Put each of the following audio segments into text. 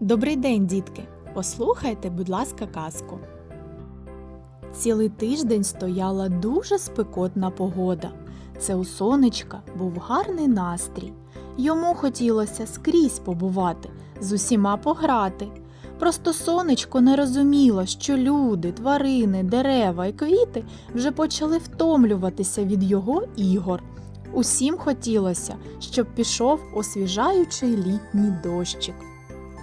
Добрий день, дітки! Послухайте, будь ласка, казку. Цілий тиждень стояла дуже спекотна погода. Це у сонечка був гарний настрій. Йому хотілося скрізь побувати, з усіма пограти. Просто сонечко не розуміло, що люди, тварини, дерева і квіти вже почали втомлюватися від його ігор. Усім хотілося, щоб пішов освіжаючий літній дощик.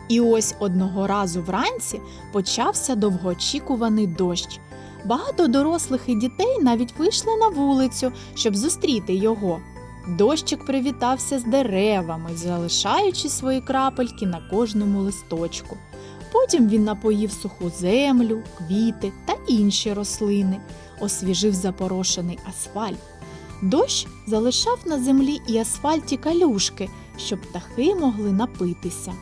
І ось одного разу вранці почався довгоочікуваний дощ. Багато дорослих і дітей навіть вийшли на вулицю, щоб зустріти його. Дощик привітався з деревами, залишаючи свої крапельки на кожному листочку. Потім він напоїв суху землю, квіти та інші рослини, освіжив запорошений асфальт. Дощ залишав на землі і асфальті калюшки, щоб птахи могли напитися.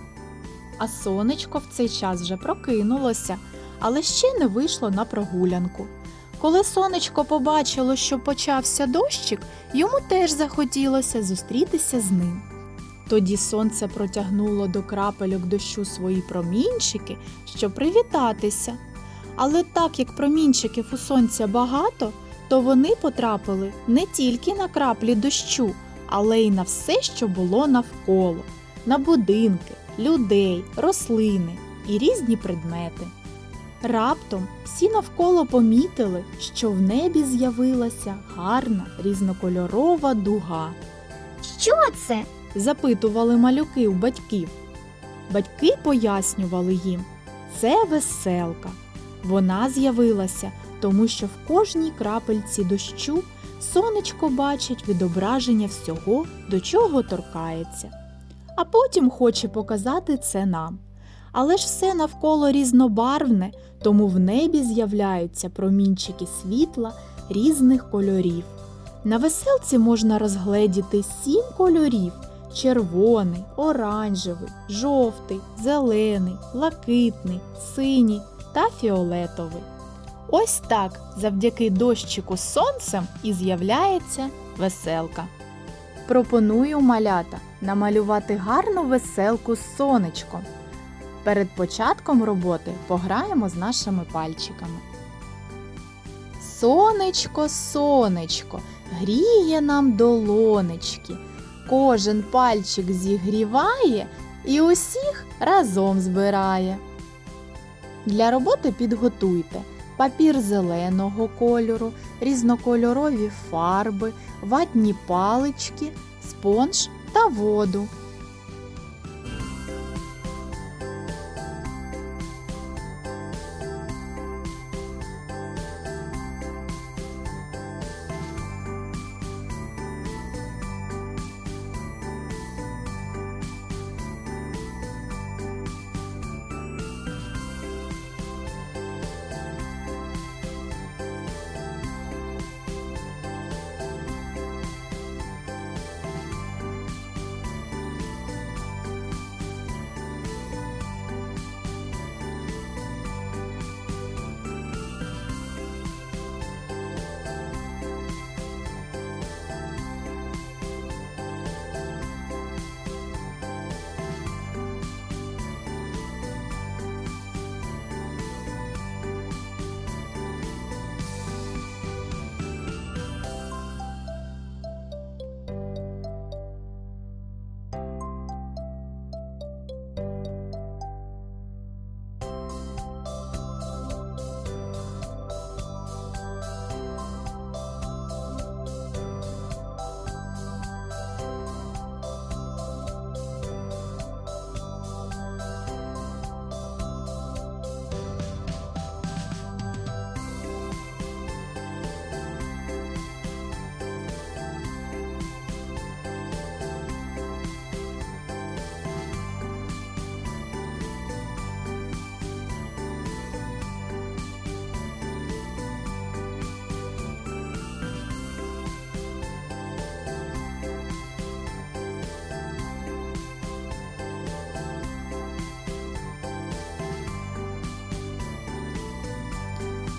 А сонечко в цей час вже прокинулося, але ще не вийшло на прогулянку. Коли сонечко побачило, що почався дощик, йому теж захотілося зустрітися з ним. Тоді сонце протягнуло до крапельок дощу свої промінчики, щоб привітатися. Але так як промінчиків у сонця багато, то вони потрапили не тільки на краплі дощу, але й на все, що було навколо, на будинки, людей, рослини і різні предмети. Раптом всі навколо помітили, що в небі з'явилася гарна різнокольорова дуга. Що це? Запитували малюки у батьків. Батьки пояснювали їм, це веселка. Вона з'явилася, тому що в кожній крапельці дощу сонечко бачить відображення всього, до чого торкається. А потім хоче показати це нам. Але ж все навколо різнобарвне, тому в небі з'являються промінчики світла різних кольорів. На веселці можна розгледіти сім кольорів: червоний, оранжевий, жовтий, зелений, блакитний, синій та фіолетовий. Ось так завдяки дощику з сонцем і з'являється веселка. Пропоную малята намалювати гарну веселку з сонечком. Перед початком роботи пограємо з нашими пальчиками. Сонечко, сонечко, гріє нам долонечки. Кожен пальчик зігріває і усіх разом збирає. Для роботи підготуйте папір зеленого кольору, різнокольорові фарби, ватні палички, спонж та воду.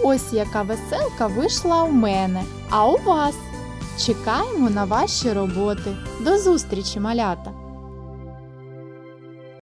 Ось яка веселка вийшла у мене, а у вас. Чекаємо на ваші роботи. До зустрічі, малята!